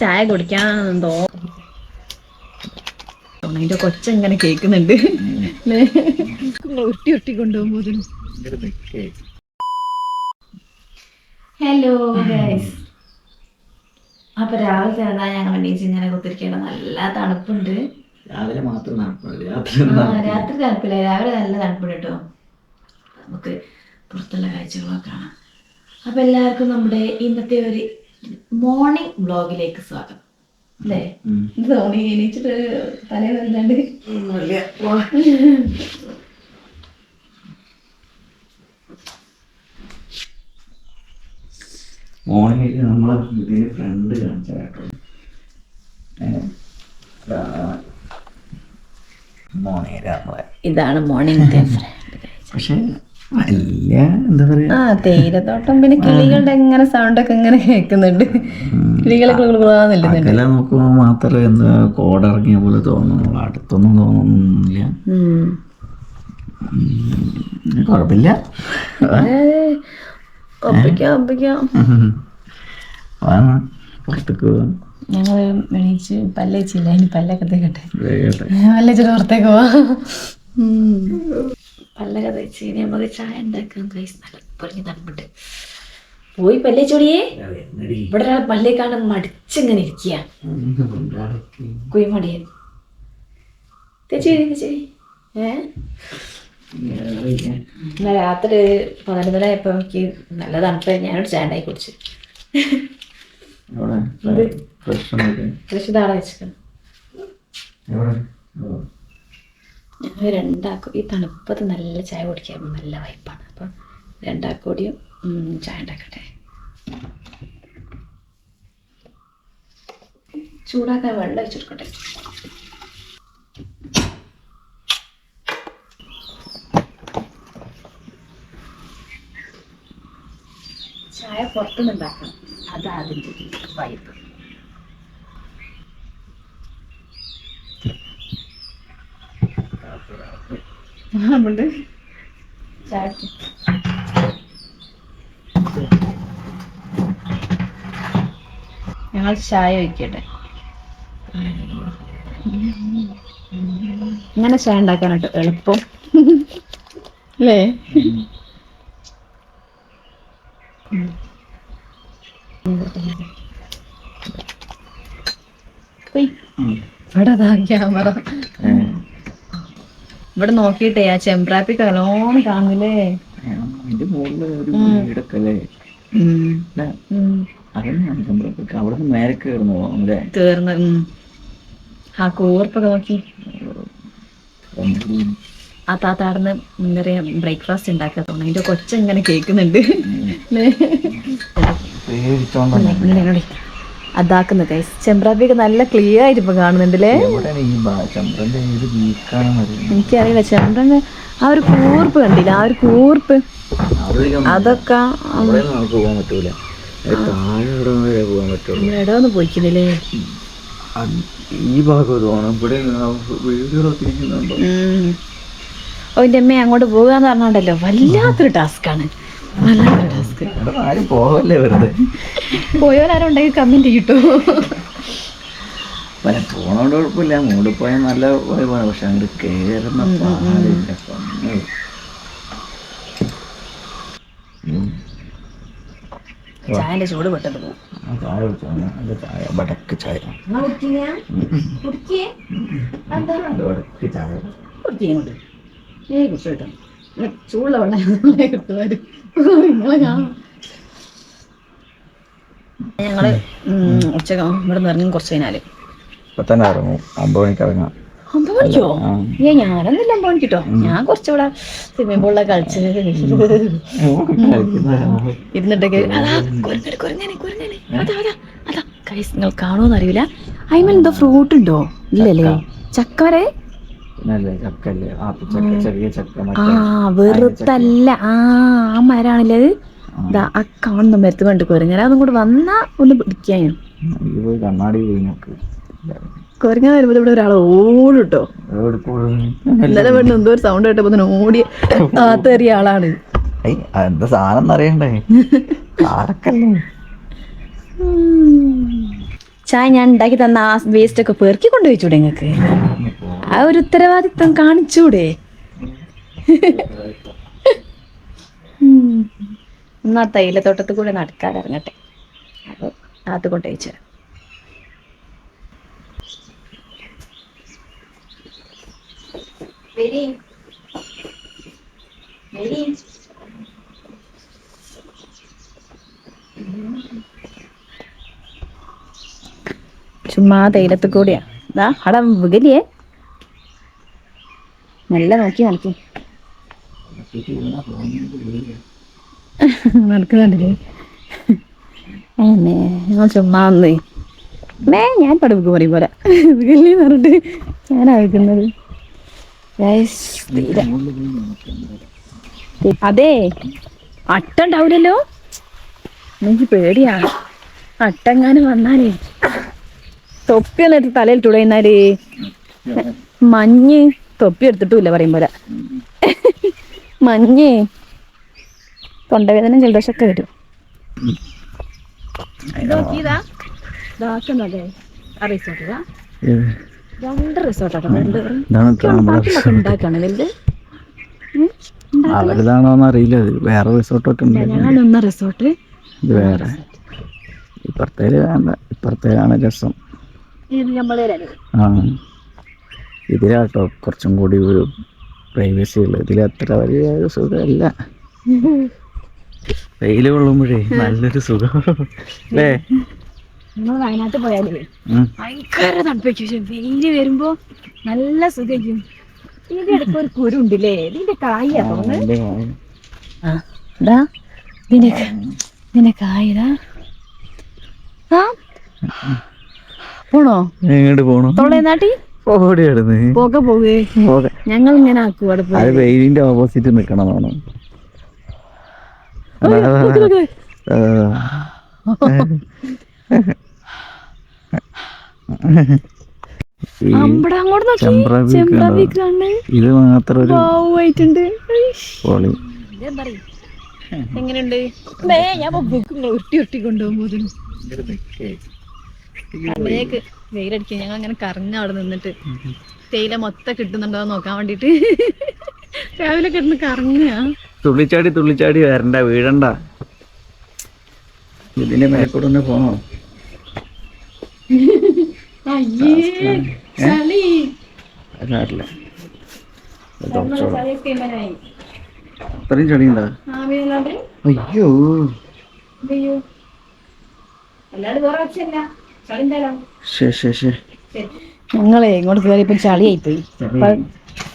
ചായ കുടിക്കാൻ എന്തോ അതിന്റെ കൊച്ച ഇങ്ങനെ കേക്കുന്നുണ്ട് ഉരുട്ടി ഉരുട്ടി കൊണ്ടുപോകുമ്പോൾ ഹലോ ഗൈസ് അപ്പൊ രാവിലെ ചേർന്നാ ഞങ്ങൾ എണീച്ച് ഇങ്ങനെ കുത്തിരിക്കണം നല്ല തണുപ്പുണ്ട്. രാവിലെ മാത്രം രാത്രി രാത്രി തണുപ്പില്ല. രാവിലെ നല്ല തണുപ്പുണ്ട് കേട്ടോ. നമുക്ക് പുറത്തുള്ള കാഴ്ചകളൊക്കെ കാണാം. അപ്പൊ എല്ലാവർക്കും നമ്മുടെ ഇന്നത്തെ ഒരു മോർണിംഗ് വ്ളോഗിലേക്ക് സ്വാഗതം. അല്ലേ? തോന്നി എണീച്ചിട്ട് തലേ വല്ലാണ്ട് മോർണിംഗ് നമ്മളെ ഇതിന് ഫ്രണ്ട് കാണിച്ച കേട്ടോ. മോർണിംഗ് നമ്മളെ. ഇതാണ് മോർണിംഗ് പക്ഷെ വലിയ എന്താ പറയാ? ആ തേയിലത്തോട്ടം പിന്നെ കിളികളുടെ ഇങ്ങനെ സൗണ്ട് ഒക്കെ ഇങ്ങനെ കേൾക്കുന്നുണ്ട്. കിളികളെ കുളുകുളാന്നില്ലുന്നുണ്ട് അകലെ നോക്കുമ്പോൾ മാത്രമേ എന്താ കോടിറങ്ങിയ പോലെ തോന്നുന്നു. അടുത്തൊന്നും തോന്നുന്നില്ല. കുഴപ്പമില്ല പുറത്തേക്ക് പോവാം. ഞങ്ങൾ എണീച്ച് പല്ലേച്ചില്ല ഇനി പല്ലൊക്കെ തേക്കട്ടെ. പല്ലേച്ചിട്ട് പുറത്തേക്ക് പോവാ. പല്ലൊക്കെ തേച്ച് ഇനി നമുക്ക് ചായ ഉണ്ടാക്കാം കൈസ് നല്ല പൊരിഞ്ഞ് തണുപ്പുണ്ട് പോയി പല്ലേ ചൊടിയെ ഇവിടെ ഒരാൾ പല്ലേക്കാണ് മടിച്ചിങ്ങനെ ഇരിക്കുക കുയിമടിയൻ തേച്ചി തേച്ചി. ഏ? ഇന്നലെ രാത്രി പതിനൊന്നര ആയപ്പോൾ എനിക്ക് നല്ല തണുപ്പ്. ഞാനൊരു ചാണ്ടായി കുടിച്ച്. ഫ്രഷ് താഴെ വെച്ചിട്ടുണ്ട്. ഞങ്ങൾ രണ്ടാക്കും ഈ തണുപ്പത്ത് നല്ല ചായ കുടിക്കാൻ നല്ല വൈപ്പാണ്. അപ്പം രണ്ടാക്കൂടിയും ചായ ഉണ്ടാക്കട്ടെ. ചൂടാക്കാൻ വെള്ളം ഒഴിച്ചെടുക്കട്ടെ ചായ പുറത്തുനിന്ന് ഉണ്ടാക്കണം അതാ അതിന്റെ വൈപ്പ് നമ്മളുടെ ചായ ഞങ്ങൾ ചായ വയ്ക്കട്ടെ ഇങ്ങനെ ചായ ഉണ്ടാക്കാനായിട്ട് എളുപ്പം. അല്ലേ. ഇവിടെ ക്യാമറ. ഇവിടെ നോക്കിയിട്ടേ ആ ചെമ്പ്രാപ്പിക്ക് നല്ലോണം കാണുന്നില്ലേ അതിന്റെ മുകളിൽ ഒരു വീടൊക്കെ അല്ലേ? അതന്നെയാണ് അവിടെ നിന്ന് അല്ലേ? തീർന്ന് ആ കൂർപ്പൊക്കെ നോക്കി. ആ താത്താടന്ന് എന്താ പറയാ ബ്രേക്ക്ഫാസ്റ്റ് ഉണ്ടാക്കാൻ തോന്നുന്നു. അതിന്റെ കൊച്ചെങ്ങനെ കേക്കുന്നുണ്ട് കേൾക്കുന്നുണ്ട് അതാക്കുന്നു കൈസ് ചെമ്പ്രാപ്പിയൊക്കെ നല്ല ക്ലിയർ ആയിട്ട് ഇപ്പൊ കാണുന്നുണ്ടല്ലേ എനിക്കറിയില്ല ചെമ്പ്രന്റെ ആ ഒരു കൂർപ്പ് കണ്ടില്ല? ആ ഒരു കൂർപ്പ്. അതൊക്കെ ഇവിടെ ഒന്ന് പോയിക്കുന്നില്ലേ? ഈ ഭാഗം ഇവിടെ ഓ എന്റെ അമ്മ അങ്ങോട്ട് പോകാന്ന് പറഞ്ഞോണ്ടല്ലോ. വല്ലാത്തൊരു ടാസ്ക് ആണ്. വല്ലാത്തൊരു ടാസ്ക് ആരും പോകല്ലേ വെറുതെ? പോയവരാരും ഉണ്ടെങ്കിൽ കമന്റ് കിട്ടൂ പിന്നെ പോണോണ്ട് കുഴപ്പമില്ല. മൂട് പോയാൽ നല്ല വൈബാണ് പക്ഷെ അങ്ങോട്ട് കയറുന്ന പാടില്ല. പൊന്നേ. ചായന്റെ ചൂട് പെട്ടത് ചായ ചായ. വടക്ക് ചായ. വടക്ക് ചായ. കേട്ടോ. ചൂടുള്ള വെള്ളം കിട്ടുമായിരുന്നു നിങ്ങളെ ഞങ്ങൾ ഉം, ഉച്ചയ്ക്ക് ഇവിടെ നിന്ന് ഇറങ്ങും കുറച്ച് കഴിഞ്ഞാൽ. ഇറങ്ങും. ഒമ്പത് മണിക്ക് ഇറങ്ങാം. ഒമ്പത് മണിക്കോ? ആ. ഏ ഞാനൊന്നുമില്ല ഒമ്പത് മണിക്കിട്ടോ ഞാൻ കുറച്ചുകൂടെ സ്വിമ്മിംഗ് പൂളിലെ കളിച്ച് ഇരുന്നിട്ടൊക്കെ അതാ കുരങ്ങനെ കുരങ്ങനെ കുരങ്ങനെ അതാ അതാ അതാ. കൈസ് നിങ്ങൾ കാണുമെന്ന് അറിയില്ല. എന്തോ ഫ്രൂട്ട് ഉണ്ടോ? ഇല്ലല്ലേ? ചക്ക. വരെ പിന്നല്ലേ ചക്കല്ലേ ആപ്പിച്ചക്ക ചെറിയ ചക്ക ആ വെറുതല്ല. ആ ആ മരാണല്ലേ ഇതാ ആ. കാണുന്ന മരത്ത് കണ്ടു കുരങ്ങനെ അതും കൂടെ വന്നാ ഒന്ന് പിടിക്കാൻ കൊരങ്ങ പോയി കണ്ണാടി പോയി നോക്ക് കുരങ്ങാൻ വരുമ്പോൾ ഇവിടെ ഒരാൾ ഓടുട്ടോ. ഇന്നലെ വേണ്ട എന്തോ ഒരു സൗണ്ട് കേട്ടപ്പോ ഓടി കാത്തേറിയ ആളാണ്. എന്താ സാധനം അറിയണ്ടേ ചായ ഞാൻ ഉണ്ടാക്കി തന്ന ആ വേസ്റ്റ് ഒക്കെ പെറുക്കി കൊണ്ടുപോയിച്ചൂടെ നിങ്ങൾക്ക്? ആ ഒരു ഉത്തരവാദിത്വം കാണിച്ചൂടെ. എന്നാ തൈലത്തോട്ടത്തിൽ കൂടെ നടക്കാൻ ഇറങ്ങട്ടെ. അപ്പൊ അത് കൊണ്ടുപോയിച്ചു ചുമ്മാ തൈലത്ത് കൂടിയാ. അവിടെ വികലിയേ. നല്ല നോക്കി നടക്കി. നടക്കുന്നുണ്ടല്ലേ ചുമ്മാ ഒന്ന് മേ ഞാൻ പഠിപ്പ് പറയും പോലെ പറഞ്ഞിട്ട് ഞാനാ വെക്കുന്നത് Guys, തീരെ. അതെ അട്ട ഉണ്ടാവില്ലല്ലോ എനിക്ക് പേടിയാ. അട്ടെങ്ങാനും വന്നാലേ. തൊപ്പി ഒന്ന് എടുത്ത് തലയിൽ തുടയുന്നാൽ മഞ്ഞ്. തൊപ്പി എടുത്തിട്ടുമില്ല പറയും പോലെ. മഞ്ഞേ. തൊണ്ടവേദന ജലദോഷമൊക്കെ വരും. രണ്ട് റിസോർട്ടാണ് ഉണ്ടാക്കാണ് അവരിതാണോന്ന് അറിയില്ല. വേറെ റിസോർട്ടൊക്കെ ഉണ്ട്. റിസോർട്ട് ഇത് വേറെ. ഇപ്പുറത്തേൽ വേണ്ട. ഇപ്പുറത്തേലാണ് രസം. ആ. ഇതിലാട്ടോ കുറച്ചും കൂടി ഒരു പ്രൈവസി ഉള്ളത് ഇതിൽ അത്ര വലിയ ഒരു സുഖമല്ല. വെയിൽ കൊള്ളുമ്പോഴേ നല്ലൊരു സുഖം. അല്ലേ? നമ്മൾ വയനാട്ടിൽ പോയാലേ. ഭയങ്കര പക്ഷെ വെയിൽ വരുമ്പോ നല്ല സുഖിക്കും ഇതിന്റെ ഇടയ്ക്ക് ഒരു കുരുണ്ടില്ലേ? ഇതിന്റെ കായ ഇതിന്റെ ഇതിന്റെ കായ ഇതാ. ആ. പോണോ? എങ്ങോട്ട് പോണോ? തൊള്ളേ നാട്ടി പോക ഞങ്ങൾ ഇങ്ങനെ ആക്കും അവിടെ അത് വെയിലിന്റെ ഓപ്പോസിറ്റ് നിക്കണതാണ് അമ്പട അങ്ങോട്ട് നോക്കി. ചെമ്പ്രാവി ചെമ്പ്രാവി കണ്ണ്. ഇത് മാത്രം ഒരു എങ്ങനെയുണ്ട്? ഞാൻ ഉരുട്ടി ഉരുട്ടി കൊണ്ടുപോകുമ്പോൾ കണ്ണിലേക്ക് വെയിലടിക്കുക ഞങ്ങൾ അങ്ങനെ കറങ്ങ അവിടെ നിന്നിട്ട് തേയില മൊത്തം കിട്ടുന്നുണ്ടോ നോക്കാൻ വേണ്ടിട്ട് രാവിലെ കിടന്ന് കറങ്ങുക തുള്ളിച്ചാടി തുള്ളിച്ചാടി വരണ്ട വീഴണ്ട. ഇതിന്റെ മേൽക്കൂടെ ഒന്ന് പോണോ? അയ്യേ അത്രയും ചളി. ഉണ്ടാ? അയ്യോ. അയ്യോ അല്ലാണ്ട് വേറെ ഞങ്ങളെ ഇങ്ങോട്ട് കയറിയപ്പോ ചളിയായി പോയി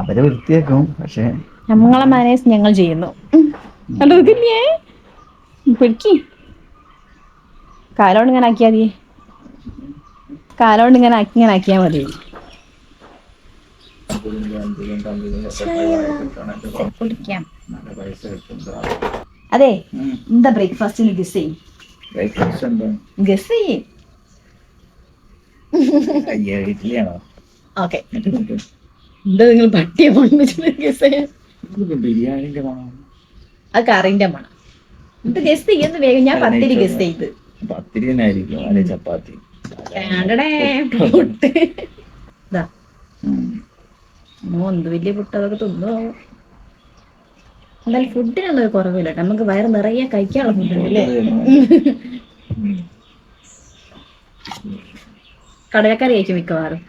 അവരെ വൃത്തിയാക്കും പക്ഷേ നമ്മളെ മാനേജ് ഞങ്ങൾ ചെയ്യുന്നു. കണ്ടോ ഇതില്ലേ? പിടിക്കി കാലോണ്ട് ഇങ്ങനെ ആക്കിയാ മതി. കാലോണ്ട് ഇങ്ങനെ ആക്കി ഇങ്ങനെ ആക്കിയാ മതി. അതെ എന്താ ബ്രേക്ക്ഫാസ്റ്റിന് ഗസ് ചെയ്യും? ഗസ് ചെയ്യും. ഇഡ്ഡലിയാണോ ഓക്കെ. എന്താ നിങ്ങൾ പട്ടിയെ ബിരിയാണിന്റെ മണം. അത് കറിന്റെ മണം. ഇത് ഗസ് ചെയ്യുന്ന വേഗം. ഞാൻ പത്തിരി ഗസ് ചെയ്ത്. പത്തിരി തന്നെ ആയിരിക്കും. അല്ലെ ചപ്പാത്തി? പുട്ട്. എന്ത് വലിയ പുട്ട്? അതൊക്കെ തിന്നോ. എന്തായാലും ഫുഡിനൊന്നും ഒരു കുറവില്ല നമുക്ക് വയറ് നിറയെ കഴിക്കാനുള്ള ഫുഡ് ഉണ്ടല്ലേ കടലക്കറി ആയിട്ട് മിക്കവാറും.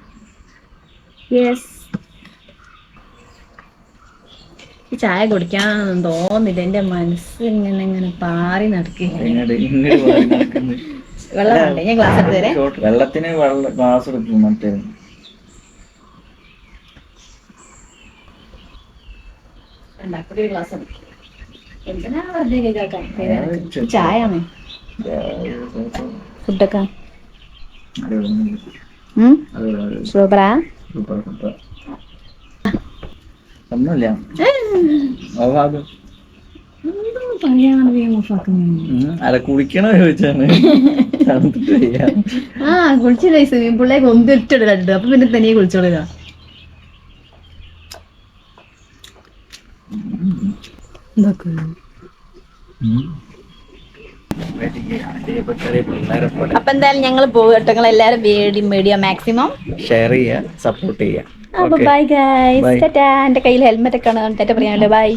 യെസ് ഈ ചായ കുടിക്കാന്നൊന്നും തോന്നില്ല എന്റെ മനസ്സ് ഇങ്ങനെ ഇങ്ങനെ പാറി നടക്കുന്നു. വെള്ളം വേണ്ടേ ഞാൻ ഗ്ലാസ് എടുത്ത് തരേ. ഷോട്ട് വെള്ളത്തിന് ഗ്ലാസ് എടുക്കും മറ്റേ. ഉണ്ടാക്കി ഒരു ഗ്ലാസ് എന്തിനാ വെറുതെ ചായയാണ് ഫുഡൊക്കെ? സൂപ്പറാ? ഒന്നുമില്ല. ഉം. അല്ല കുളിക്കണോ ചോദിച്ചാണ്. ആ കുളിച്ചില്ലേ സ്വിമ്മിംഗ് പൂളിലേക്ക് ഒന്നിട്ടിടലുണ്ട് അപ്പൊ പിന്നെ തനിയെ കുളിച്ചോളുക എന്തൊക്കെ പിള്ളേരെ പോലെ അപ്പൊ എന്തായാലും ഞങ്ങൾ പോകട്ടെ നിങ്ങൾ എല്ലാരും മീഡിയ മീഡിയ മാക്സിമം ഷെയർ ചെയ്യുക സപ്പോർട്ട് ചെയ്യുക. അപ്പൊ. Bye guys Bye. ടാറ്റാ എന്റെ കയ്യിൽ ഹെൽമെറ്റ് ഒക്കെ ആണ് ടാറ്റ പറയാനല്ലോ? ബൈ.